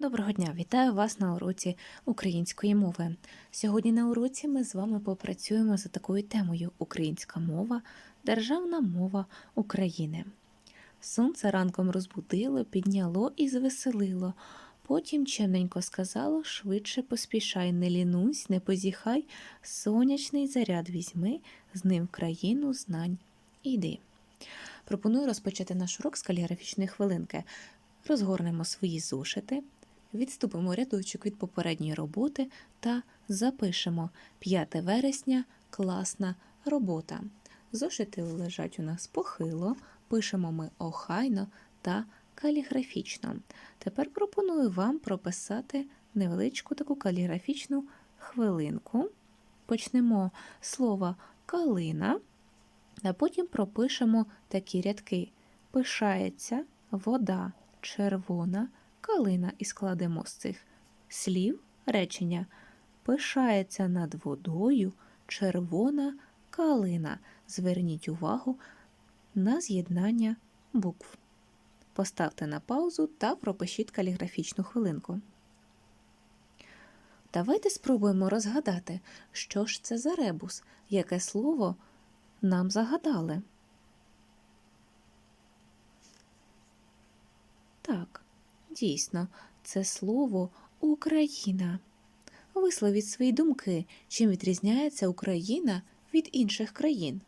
Доброго дня, вітаю вас на уроці української мови. Сьогодні на уроці ми з вами попрацюємо за такою темою Українська мова, державна мова України. Сонце ранком розбудило, підняло і звеселило. Потім чемненько сказало, швидше поспішай, не лінусь, не позіхай, сонячний заряд візьми, з ним в країну знань іди. Пропоную розпочати наш урок з каліграфічної хвилинки. Розгорнемо свої зошити, відступимо рядочок від попередньої роботи та запишемо 5 вересня класна робота. Зошити лежать у нас похило, пишемо ми охайно та каліграфічно. Тепер пропоную вам прописати невеличку таку каліграфічну хвилинку. Почнемо слова калина, а потім пропишемо такі рядки. Пишається вода червона калина і складемо з цих слів речення. Пишається над водою червона калина. Зверніть увагу на з'єднання букв. Поставте на паузу та пропишіть каліграфічну хвилинку. Давайте спробуємо розгадати, що ж це за ребус, яке слово нам загадали. Так, дійсно, це слово Україна. Висловіть свої думки, чим відрізняється Україна від інших країн.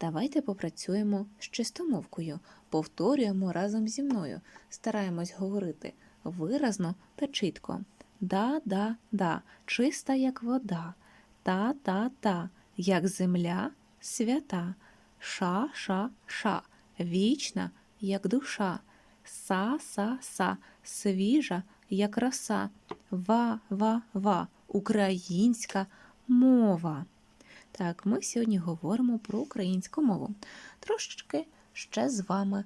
Давайте попрацюємо з чистомовкою, повторюємо разом зі мною, стараємось говорити виразно та чітко. Да, да, да, чиста, як вода, та, та, та, як земля свята, ша, ша, ша, вічна, як душа, са, са, са, свіжа, як роса, ва, ва, ва, українська мова. Так, ми сьогодні говоримо про українську мову. Трошечки ще з вами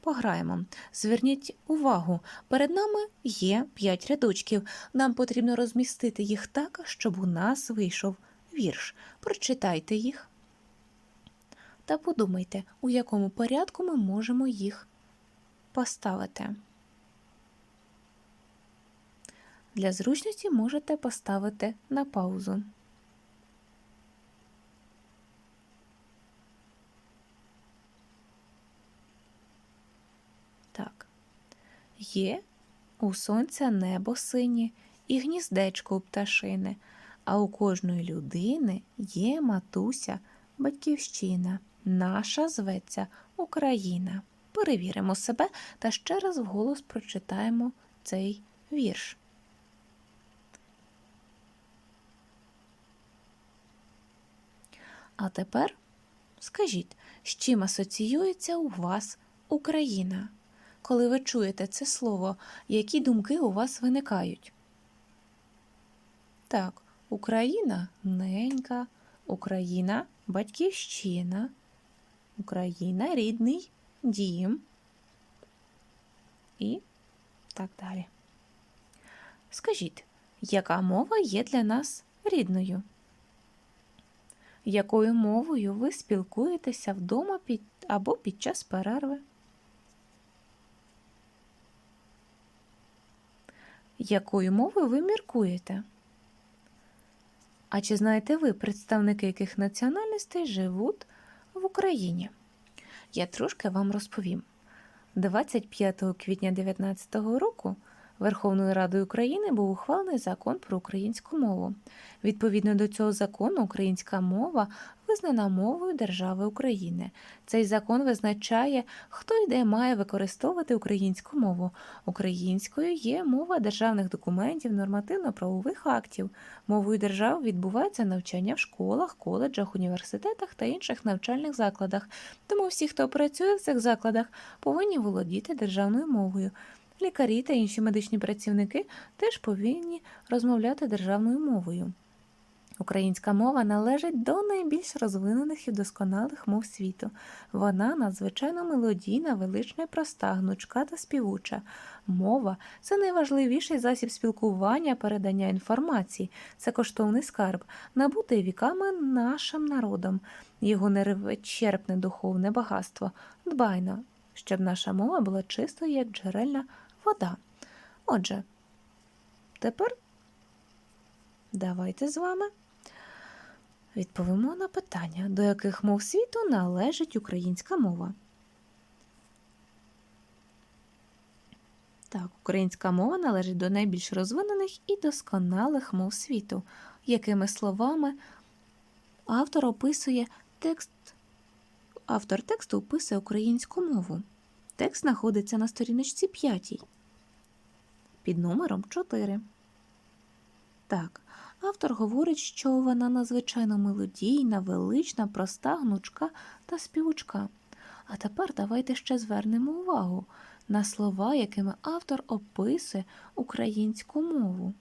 пограємо. Зверніть увагу, перед нами є 5 рядочків. Нам потрібно розмістити їх так, щоб у нас вийшов вірш. Прочитайте їх та подумайте, у якому порядку ми можемо їх поставити. Для зручності можете поставити на паузу. Так. Є у сонця небо синє і гніздечко у пташини, а у кожної людини є матуся, батьківщина. Наша зветься Україна. Перевіримо себе та ще раз вголос прочитаємо цей вірш. А тепер скажіть, з чим асоціюється у вас Україна? Коли ви чуєте це слово, які думки у вас виникають? Так, Україна ненька, Україна батьківщина, Україна рідний дім і так далі. Скажіть, яка мова є для нас рідною? Якою мовою ви спілкуєтеся вдома під, або під час перерви? Якою мовою ви міркуєте? А чи знаєте ви, представники яких національностей живуть в Україні? Я трошки вам розповім. 25 квітня 2019 року Верховною Радою України був ухвалений закон про українську мову. Відповідно до цього закону, українська мова визнана мовою держави України. Цей закон визначає, хто і де має використовувати українську мову. Українською є мова державних документів, нормативно-правових актів. Мовою держави відбувається навчання в школах, коледжах, університетах та інших навчальних закладах. Тому всі, хто працює в цих закладах, повинні володіти державною мовою. Лікарі та інші медичні працівники теж повинні розмовляти державною мовою. Українська мова належить до найбільш розвинених і вдосконалих мов світу. Вона надзвичайно мелодійна, велична і проста, гнучка та співуча. Мова це найважливіший засіб спілкування, передання інформації, це коштовний скарб, набутий віками нашим народом, його невичерпне духовне багатство. Дбайно, щоб наша мова була чистою, як джерельна вода. Отже, тепер давайте з вами відповімо на питання, до яких мов світу належить українська мова. Так, українська мова належить до найбільш розвинених і досконалих мов світу, якими словами автор описує текст. Автор тексту описує українську мову. Текст знаходиться на сторіночці 5 під номером 4. Так, автор говорить, що вона надзвичайно мелодійна, велична, проста, гнучка та співучка. А тепер давайте ще звернемо увагу на слова, якими автор описує українську мову.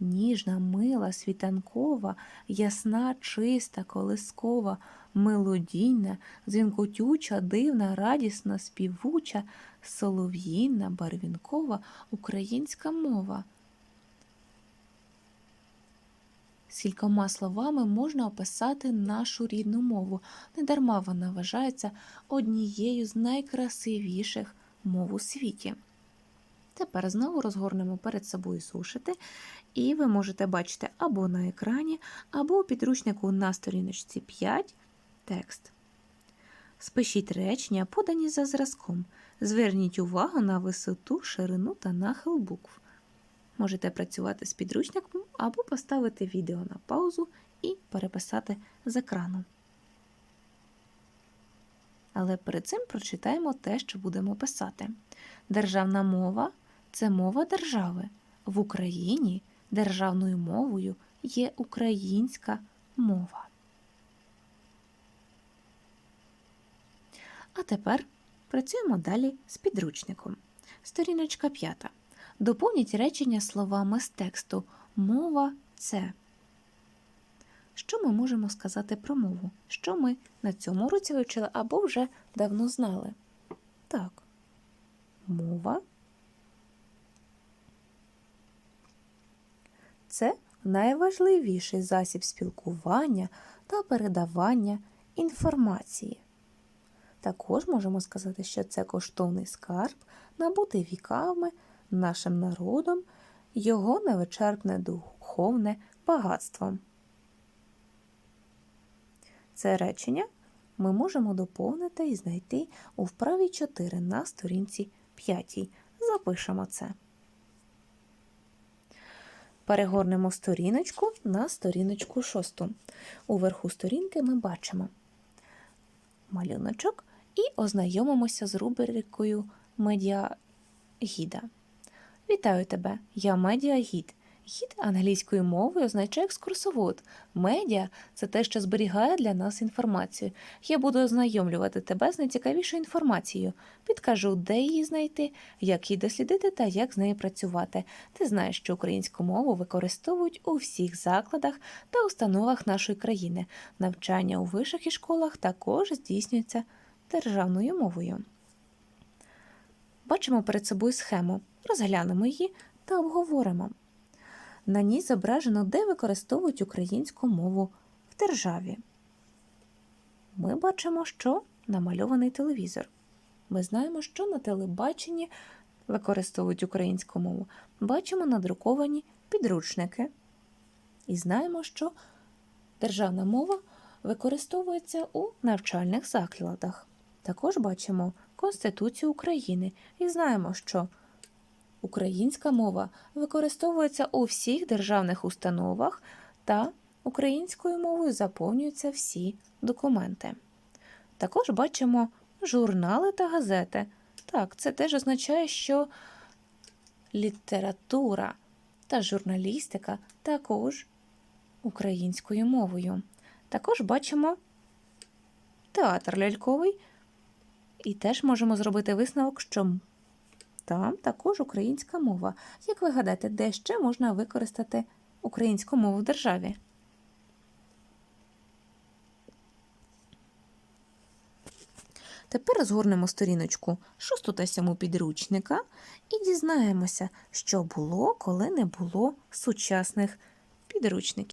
Ніжна, мила, світанкова, ясна, чиста, колискова, мелодійна, дзвінкотюча, дивна, радісна, співуча, солов'їна, барвінкова українська мова. Скількома словами можна описати нашу рідну мову. Недарма вона вважається однією з найкрасивіших мов у світі. Тепер знову розгорнемо перед собою сушити, і ви можете бачити або на екрані, або у підручнику на сторіночці 5 текст. Спишіть речення, подані за зразком. Зверніть увагу на висоту, ширину та нахил букв. Можете працювати з підручником або поставити відео на паузу і переписати з екрану. Але перед цим прочитаємо те, що будемо писати. Державна мова це мова держави. В Україні державною мовою є українська мова. А тепер працюємо далі з підручником. Сторіночка 5. Доповніть речення словами з тексту Мова це. Що ми можемо сказати про мову? Що ми на цьому уроці вивчили або вже давно знали? Так, мова це найважливіший засіб спілкування та передавання інформації. Також можемо сказати, що це коштовний скарб, набутий віками нашим народом, його невичерпне духовне багатство. Це речення ми можемо доповнити і знайти у вправі 4 на сторінці 5. Запишемо це. Перегорнемо сторіночку на сторіночку 6. Уверху сторінки ми бачимо малюночок і ознайомимося з рубрикою Медіагіда. Вітаю тебе! Я Медіагід. Гід англійською мовою означає екскурсовод. Медіа це те, що зберігає для нас інформацію. Я буду ознайомлювати тебе з найцікавішою інформацією, підкажу, де її знайти, як її дослідити та як з нею працювати. Ти знаєш, що українську мову використовують у всіх закладах та установах нашої країни. Навчання у вишах і школах також здійснюється державною мовою. Бачимо перед собою схему, розглянемо її та обговоримо. На ній зображено, де використовують українську мову в державі. Ми бачимо, що намальований телевізор. Ми знаємо, що на телебаченні використовують українську мову. Бачимо надруковані підручники. І знаємо, що державна мова використовується у навчальних закладах. Також бачимо Конституцію України і знаємо, що Українська мова використовується у всіх державних установах та українською мовою заповнюються всі документи. Також бачимо журнали та газети. Так, це теж означає, що література та журналістика також українською мовою. Також бачимо театр ляльковий, і теж можемо зробити висновок, що там також українська мова. Як ви гадаєте, де ще можна використати українську мову в державі? Тепер згорнемо сторіночку 6 та 7 підручника і дізнаємося, що було, коли не було сучасних підручників.